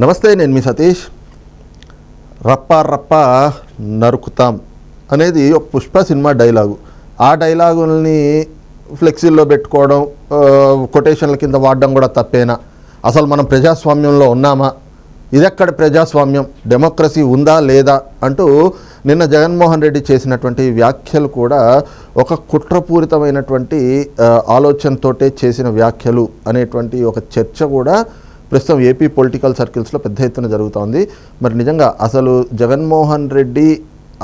నమస్తే నేను మీ సతీష్. రప్ప రప్ప నరుకుతాం అనేది ఒక పుష్ప సినిమా డైలాగు. ఆ డైలాగుల్ని ఫ్లెక్సీల్లో పెట్టుకోవడం కొటేషన్ల కింద వాడడం కూడా తప్పేనా? అసలు మనం ప్రజాస్వామ్యంలో ఉన్నామా? ఇదెక్కడ ప్రజాస్వామ్యం? డెమోక్రసీ ఉందా లేదా? అంటూ నిన్న జగన్మోహన్ రెడ్డి చేసినటువంటి వ్యాఖ్యలు కూడా ఒక కుట్రపూరితమైనటువంటి ఆలోచనతోటే చేసిన వ్యాఖ్యలు అనేటువంటి ఒక చర్చ కూడా ప్రస్తుతం ఏపీ పొలిటికల్ సర్కిల్స్లో పెద్ద ఎత్తున జరుగుతోంది. మరి నిజంగా అసలు జగన్మోహన్ రెడ్డి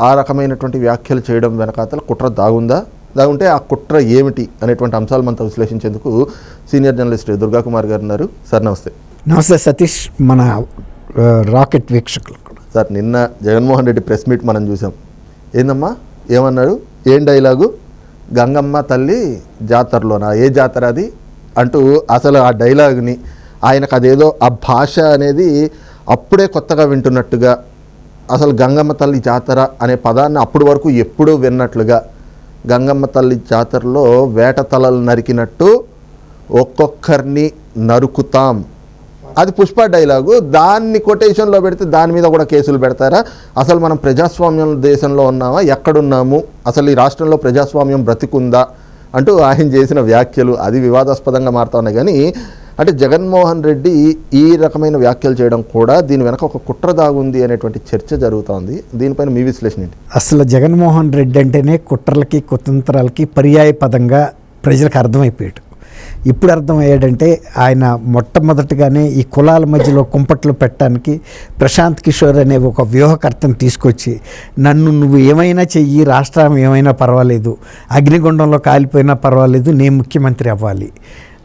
ఆ రకమైనటువంటి వ్యాఖ్యలు చేయడం వెనకాతల కుట్ర దాగుందా? దాగుంటే ఆ కుట్ర ఏమిటి అనేటువంటి అంశాలు మనతో విశ్లేషించేందుకు సీనియర్ జర్నలిస్ట్ దుర్గా కుమార్ గారు ఉన్నారు. సార్ నమస్తే. నమస్తే సతీష్ మన రాకెట్ వీక్షకులు. సార్ నిన్న జగన్మోహన్ రెడ్డి ప్రెస్ మీట్ మనం చూసాం. ఏందమ్మా? ఏమన్నాడు? ఏం డైలాగు? గంగమ్మ తల్లి జాతరలోనా? ఏ జాతర అది? అంటూ అసలు ఆ డైలాగ్ని ఆయనకు అదేదో ఆ భాష అనేది అప్పుడే కొత్తగా వింటున్నట్టుగా అసలు గంగమ్మ తల్లి జాతర అనే పదాన్ని అప్పటి వరకు ఎప్పుడూ విన్నట్లుగా గంగమ్మ తల్లి జాతరలో వేట తలలు నరికినట్టు ఒక్కొక్కరిని నరుకుతాం. అది పుష్ప డైలాగు. దాన్ని కొటేషన్లో పెడితే దాని మీద కూడా కేసులు పెడతారా? అసలు మనం ప్రజాస్వామ్యం దేశంలో ఉన్నామా? ఎక్కడున్నాము? అసలు ఈ రాష్ట్రంలో ప్రజాస్వామ్యం బ్రతికుందా? అంటూ ఆయన చేసిన వ్యాఖ్యలు. అది వివాదాస్పదంగా మారుతా ఉన్నాయి. కానీ అంటే జగన్మోహన్ రెడ్డి ఈ రకమైన వ్యాఖ్యలు చేయడం కూడా దీని వెనక ఒక కుట్ర దాగుంది అనేటువంటి చర్చ జరుగుతోంది. దీనిపైన మీ విశ్లేషణ ఏంటి? అసలు జగన్మోహన్ రెడ్డి అంటేనే కుట్రలకి కుతంత్రాలకి పర్యాయ పదంగా ప్రజలకు అర్థమైపోయాడు. ఇప్పుడు అర్థమయ్యాడంటే ఆయన మొట్టమొదటిగానే ఈ కులాల మధ్యలో కుంపట్లు పెట్టడానికి ప్రశాంత్ కిషోర్ అనే ఒక వ్యూహకర్తను తీసుకొచ్చి నన్ను నువ్వు ఏమైనా చెయ్యి రాష్ట్రం ఏమైనా పర్వాలేదు అగ్నిగుండంలో కాలిపోయినా పర్వాలేదు నేను ముఖ్యమంత్రి అవ్వాలి.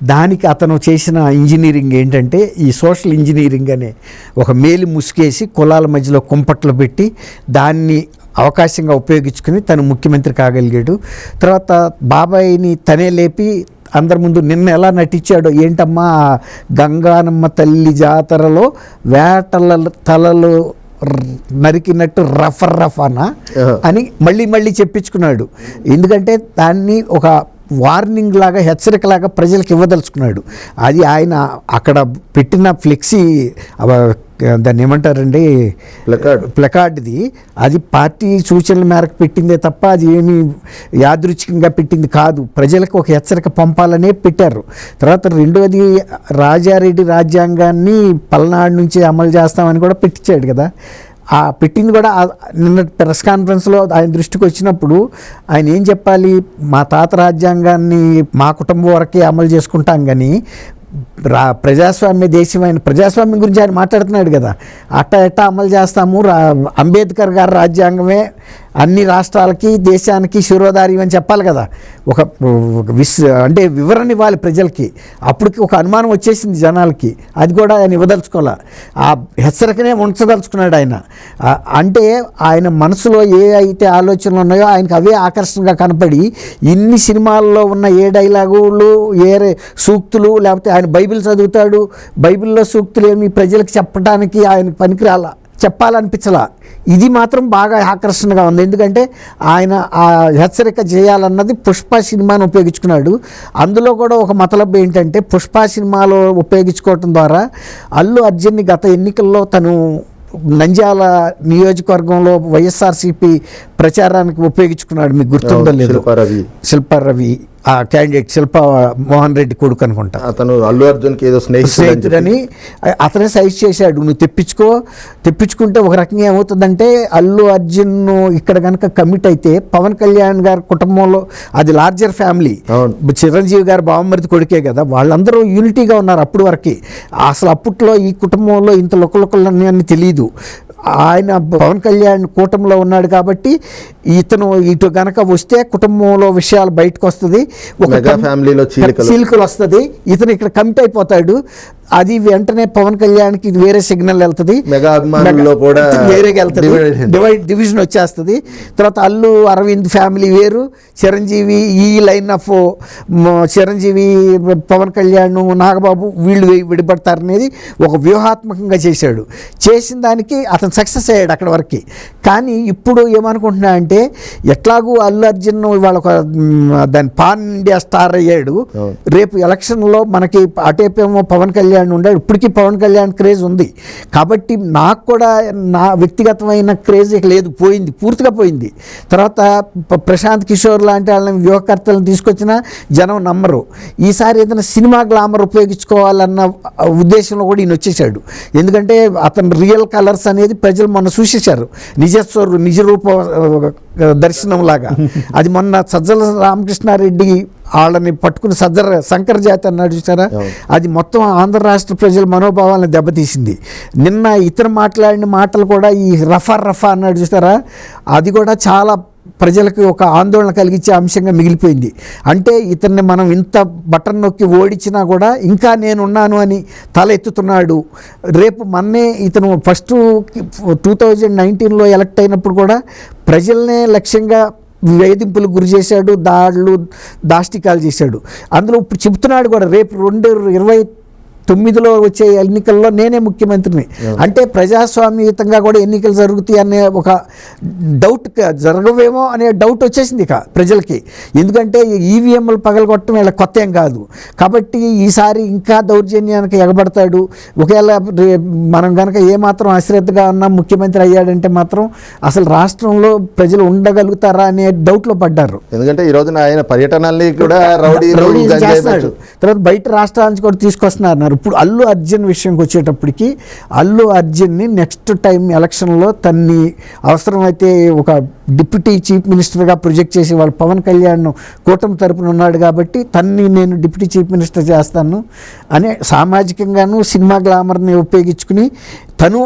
దానికి అతను చేసిన ఇంజనీరింగ్ ఏంటంటే ఈ సోషల్ ఇంజనీరింగ్ అనే ఒక మేలు ముసుగేసి కులాల మధ్యలో కుంపట్లు పెట్టి దాన్ని అవకాశంగా ఉపయోగించుకుని తను ముఖ్యమంత్రి కాగలిగాడు తర్వాత బాబాయిని తనే లేపి అందరి ముందు నిన్న ఎలా నటించాడో ఏంటమ్మా గంగానమ్మ తల్లి జాతరలో వేటల తలలు నరికినట్టు రఫ రఫానా. అని మళ్ళీ మళ్ళీ చెప్పించుకున్నాడు ఎందుకంటే దాన్ని ఒక వార్నింగ్ లాగా హెచ్చరిక లాగా ప్రజలకు ఇవ్వదలుచుకున్నాడు. అది ఆయన అక్కడ పెట్టిన ఫ్లెక్సీ దాన్ని ఏమంటారండి? ప్లకార్డ్. ప్లకార్డ్ది. అది పార్టీ సూచనల మేరకు పెట్టిందే తప్ప అది ఏమి యాదృచ్ఛికంగా పెట్టింది కాదు. ప్రజలకు ఒక హెచ్చరిక పంపాలనే పెట్టారు. తర్వాత రెండోది రాజారెడ్డి రాజ్యాంగాన్ని పల్నాడు నుంచి అమలు చేస్తామని కూడా పెట్టించాడు కదా. ఆ పెట్టింది కూడా నిన్న ప్రెస్ కాన్ఫరెన్స్లో ఆయన దృష్టికి వచ్చినప్పుడు ఆయన ఏం చెప్పాలి? మా తాత రాజ్యాంగాన్ని మా కుటుంబం వరకే అమలు చేసుకుంటాం కానీ రా ప్రజాస్వామ్య దేశమైన ప్రజాస్వామ్యం గురించి ఆయన మాట్లాడుతున్నాడు కదా. అట్ట ఎట్ట అమలు చేస్తాము? రా అంబేద్కర్ గారి రాజ్యాంగమే అన్ని రాష్ట్రాలకి దేశానికి శిరోధారి అని చెప్పాలి కదా. ఒక ఒక అంటే వివరణ ఇవ్వాలి ప్రజలకి. అప్పటికి ఒక అనుమానం వచ్చేసింది జనాలకి. అది కూడా ఆయన ఇవ్వదలుచుకోలే ఆ హెచ్చరికనే ఉంచదలుచుకున్నాడు ఆయన. అంటే ఆయన మనసులో ఏ అయితే ఆలోచనలు ఉన్నాయో ఆయనకు అవే ఆకర్షణగా కనపడి ఇన్ని సినిమాల్లో ఉన్న ఏ డైలాగులు ఏ సూక్తులు లేకపోతే ఆయన బైబిల్ చదువుతాడు. బైబిల్లో సూక్తులు ఏమి ప్రజలకు చెప్పడానికి ఆయన పనికిరాలా. చెప్పాలనిపించలా. ఇది మాత్రం బాగా ఆకర్షణగా ఉంది. ఎందుకంటే ఆయన ఆ హెచ్చరిక చేయాలన్నది పుష్ప సినిమాను ఉపయోగించుకున్నాడు. అందులో కూడా ఒక మతలబ్ ఏంటంటే పుష్ప సినిమాలో ఉపయోగించుకోవటం ద్వారా అల్లు అర్జున్ని గత ఎన్నికల్లో తను నంద్యాల నియోజకవర్గంలో వైఎస్ఆర్సీపీ ప్రచారానికి ఉపయోగించుకున్నాడు. మీకు గుర్తుందో లేదు. శిల్పారవి శిల్పారవి ఆ క్యాండిడేట్ శిల్ప మోహన్ రెడ్డి కొడుకు అనుకుంటా. అతను అల్లు అర్జున్కి ఏదో. స్నేహితుడని అతనే సైజ్ చేశాడు నువ్వు తెప్పించుకో. తెప్పించుకుంటే ఒక రకంగా ఏమవుతుందంటే అల్లు అర్జున్ ఇక్కడ కనుక కమిట్ అయితే పవన్ కళ్యాణ్ గారి కుటుంబంలో అది లార్జర్ ఫ్యామిలీ. చిరంజీవి గారు బావమరిది కొడుకే కదా వాళ్ళందరూ యూనిటీగా ఉన్నారు అప్పటి వరకు. అసలు అప్పట్లో ఈ కుటుంబంలో ఇంత లొక్కలొక్కలు అని తెలియదు ఆయన పవన్ కళ్యాణ్ కూటమిలో ఉన్నాడు కాబట్టి ఇతను ఇటు గనక వస్తే కుటుంబంలో విషయాలు బయటకు వస్తుంది. మెగా కం- ఫ్యామిలీలో చీలికలు. చీలికలు వస్తుంది. ఇతను ఇక్కడ కమిట్ అయిపోతాడు. అది వెంటనే పవన్ కళ్యాణ్కి ఇది వేరే సిగ్నల్ వెళ్తుంది. వేరేగా వెళ్తుంది. డివైడ్ డివిజన్ వచ్చేస్తుంది. తర్వాత అల్లు అరవింద్ ఫ్యామిలీ వేరు. చిరంజీవి ఈ లైన్ ఆఫ్ చిరంజీవి పవన్ కళ్యాణ్ నాగబాబు వీళ్ళు వి- విడిపడతారనేది ఒక వ్యూహాత్మకంగా చేశాడు. చేసిన దానికి అతను సక్సెస్ అయ్యాడు అక్కడ వరకు. కానీ ఇప్పుడు ఏమనుకుంటున్నా అంటే ఎట్లాగూ అల్లు అర్జున్ ఇవాళ ఒక దాని పాన్ ఇండియా స్టార్ అయ్యాడు. రేపు ఎలక్షన్లో మనకి అటేపేమో పవన్ కళ్యాణ్ కళ్యాణ్ ఉండాడు ఇప్పటికీ పవన్ కళ్యాణ్ క్రేజ్ ఉంది. కాబట్టి నాకు కూడా నా వ్యక్తిగతమైన క్రేజ్ ఇక లేదు. పోయింది. పూర్తిగా పోయింది. తర్వాత ప్రశాంత్ కిషోర్ లాంటి వాళ్ళని వ్యూహకర్తలను తీసుకొచ్చినా జనం నమ్మరు. ఈసారి ఏదైనా సినిమా గ్లామర్ ఉపయోగించుకోవాలన్న ఉద్దేశంలో కూడా ఈయన వచ్చేసాడు ఎందుకంటే అతను రియల్ కలర్స్ అనేది ప్రజలు మొన్న చూసేశారు. నిజస్వరు నిజ రూప దర్శనం లాగా అది మొన్న సజ్జల రామకృష్ణారెడ్డి వాళ్ళని పట్టుకుని సజ్జర శంకర్ జాతి అన్నాడు చూసారా. అది మొత్తం ఆంధ్ర రాష్ట్ర ప్రజల మనోభావాలను దెబ్బతీసింది. నిన్న ఇతను మాట్లాడిన మాటలు కూడా ఈ రఫా రఫా అన్నాడు చూసారా అది కూడా చాలా ప్రజలకు ఒక ఆందోళన కలిగించే అంశంగా మిగిలిపోయింది. అంటే ఇతన్ని మనం ఇంత బటన్ నొక్కి ఓడించినా కూడా ఇంకా నేనున్నాను అని తల ఎత్తుతున్నాడు రేపు మొన్నే ఇతను ఫస్ట్ టూ థౌజండ్ నైన్టీన్లో ఎలక్ట్ అయినప్పుడు కూడా ప్రజల్నే లక్ష్యంగా వేధింపులకు గురి చేశాడు దాడులు దాష్టికాలు చేశాడు. అందులో ఇప్పుడు చెబుతున్నాడు కూడా రేపు రెండు ఇరవై తొమ్మిదిలో వచ్చే ఎన్నికల్లో నేనే ముఖ్యమంత్రిని. అంటే ప్రజాస్వామ్యయుతంగా కూడా ఎన్నికలు జరుగుతాయి అనే ఒక డౌట్ జరగవేమో అనే డౌట్ వచ్చేసింది ఇక ప్రజలకి. ఎందుకంటే ఈవీఎంలు పగలగొట్టడం వీళ్ళ కొత్త ఏం కాదు. కాబట్టి ఈసారి ఇంకా దౌర్జన్యానికి ఎగబడతాడు. ఒకవేళ మనం కనుక ఏమాత్రం అశ్రద్ధగా ఉన్న ముఖ్యమంత్రి అయ్యాడంటే మాత్రం అసలు రాష్ట్రంలో ప్రజలు ఉండగలుగుతారా అనే డౌట్లో పడ్డారు. ఎందుకంటే ఈ రోజున ఆయన పర్యటనల్ని కూడా రౌడీ రౌడీలు చేస్తున్నాడు. తర్వాత బయట రాష్ట్రాల నుంచి కూడా తీసుకొస్తున్నారు. చేశారు. ఇప్పుడు అల్లు అర్జున్ విషయంకి వచ్చేటప్పటికి అల్లు అర్జున్ని నెక్స్ట్ టైం ఎలక్షన్లో తన్ని అవసరమైతే ఒక డిప్యూటీ చీఫ్ మినిస్టర్గా ప్రొజెక్ట్ చేసి వాళ్ళు పవన్ కళ్యాణ్ కూటమి తరపున ఉన్నాడు కాబట్టి తన్ని నేను డిప్యూటీ చీఫ్ మినిస్టర్ చేస్తాను అనే సామాజికంగాను సినిమా గ్లామర్ని ఉపయోగించుకుని తను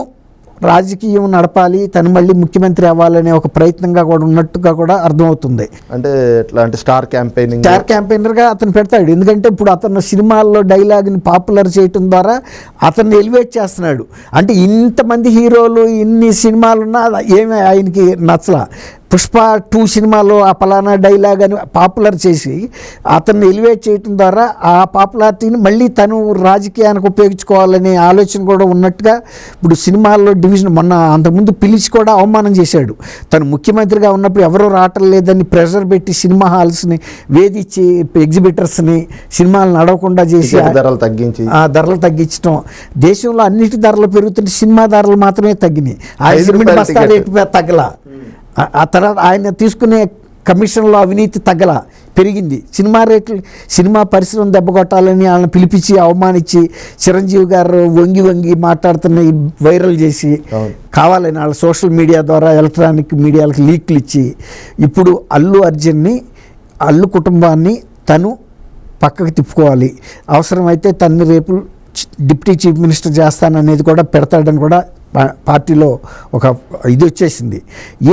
రాజకీయం నడపాలి తను మళ్ళీ ముఖ్యమంత్రి అవ్వాలనే ఒక ప్రయత్నంగా కూడా ఉన్నట్టుగా కూడా అర్థమవుతుంది. అంటే ఎట్లా అంటే స్టార్ క్యాంపెయినింగ్? స్టార్ క్యాంపెయినర్గా అతను పెడతాడు. ఎందుకంటే ఇప్పుడు అతను సినిమాల్లో డైలాగ్ని పాపులర్ చేయటం ద్వారా అతన్ని ఎలివేట్ చేస్తున్నాడు. అంటే ఇంతమంది హీరోలు ఇన్ని సినిమాలు ఉన్నా అది ఏమీ ఆయనకి నచ్చల. పుష్ప టూ సినిమాలో ఆ పలానా డైలాగ్ అని పాపులర్ చేసి అతన్ని ఎలివేట్ చేయటం ద్వారా ఆ పాపులారిటీని మళ్ళీ తను రాజకీయానికి ఉపయోగించుకోవాలనే ఆలోచన కూడా ఉన్నట్టుగా ఇప్పుడు సినిమాల్లో డివిజన్ మొన్న అంతకుముందు పిలిచి కూడా అవమానం చేశాడు. తను ముఖ్యమంత్రిగా ఉన్నప్పుడు ఎవరూ రావటం లేదని ప్రెషర్ పెట్టి సినిమా హాల్స్ని వేధించి ఎగ్జిబిటర్స్ని సినిమాలు నడవకుండా చేసి ధరలు తగ్గించి. ఆ ధరలు తగ్గించడం దేశంలో అన్నిటి ధరలు పెరుగుతుంటే సినిమా ధరలు మాత్రమే తగ్గినాయి. ఆ సిమెంట్ బస్తా. రేటు తగ్గల. ఆ- తర్వాత ఆయన తీసుకునే కమిషన్లో అవినీతి తగ్గల పెరిగింది సినిమా రేట్లు సినిమా పరిశ్రమ దెబ్బ కొట్టాలని వాళ్ళని పిలిపించి అవమానించి చిరంజీవి గారు వంగి వంగి మాట్లాడుతున్న వైరల్ చేసి. కావాలని వాళ్ళ సోషల్ మీడియా ద్వారా ఎలక్ట్రానిక్ మీడియాలకు లీక్లు ఇచ్చి ఇప్పుడు అల్లు అర్జున్ని అల్లు కుటుంబాన్ని తను పక్కకు తిప్పుకోవాలి అవసరమైతే తన్ని రేపు డిప్యూటీ చీఫ్ మినిస్టర్ చేస్తాననేది కూడా పెడతాడని కూడా పార్టీలో ఒక ఇది వచ్చేసింది.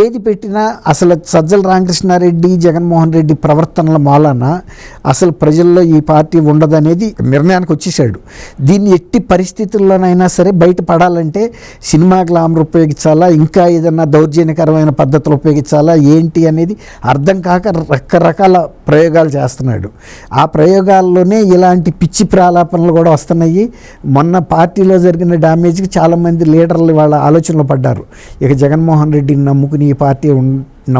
ఏది పెట్టినా అసలు సజ్జల రామకృష్ణారెడ్డి జగన్మోహన్ రెడ్డి ప్రవర్తనల మూలాన అసలు ప్రజల్లో ఈ పార్టీ ఉండదనేది నిర్ణయానికి వచ్చేసాడు దీన్ని ఎట్టి పరిస్థితుల్లోనైనా సరే బయటపడాలంటే సినిమా గ్లామర్ ఉపయోగించాలా ఇంకా ఏదైనా దౌర్జన్యకరమైన పద్ధతులు ఉపయోగించాలా ఏంటి అనేది అర్థం కాక రకరకాల ప్రయోగాలు చేస్తున్నాడు. ఆ ప్రయోగాల్లోనే ఇలాంటి పిచ్చి ప్రాలాపనలు కూడా వస్తున్నాయి. మొన్న పార్టీలో జరిగిన డ్యామేజ్కి చాలామంది లీడర్లు వాళ్ళ ఆలోచనలో పడ్డారు. ఇక జగన్మోహన్ రెడ్డిని నమ్ముకుని ఈ పార్టీ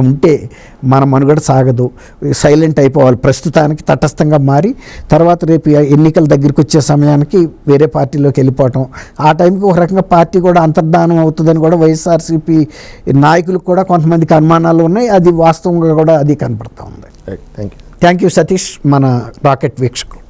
ఉంటే మన మనుగడ సాగదు. సైలెంట్ అయిపోవాలి. ప్రస్తుతానికి తటస్థంగా మారి తర్వాత రేపు ఎన్నికల దగ్గరికి వచ్చే సమయానికి వేరే పార్టీలోకి వెళ్ళిపోవటం. ఆ టైంకి ఒక రకంగా పార్టీ కూడా అంతర్ధానం అవుతుందని కూడా వైఎస్ఆర్సీపీ నాయకులకు కూడా కొంతమందికి అనుమానాలు ఉన్నాయి. అది వాస్తవంగా కూడా అది కనపడుతూ ఉంది. Thank you thank you Satish. మన రాకెట్ వీక్షకు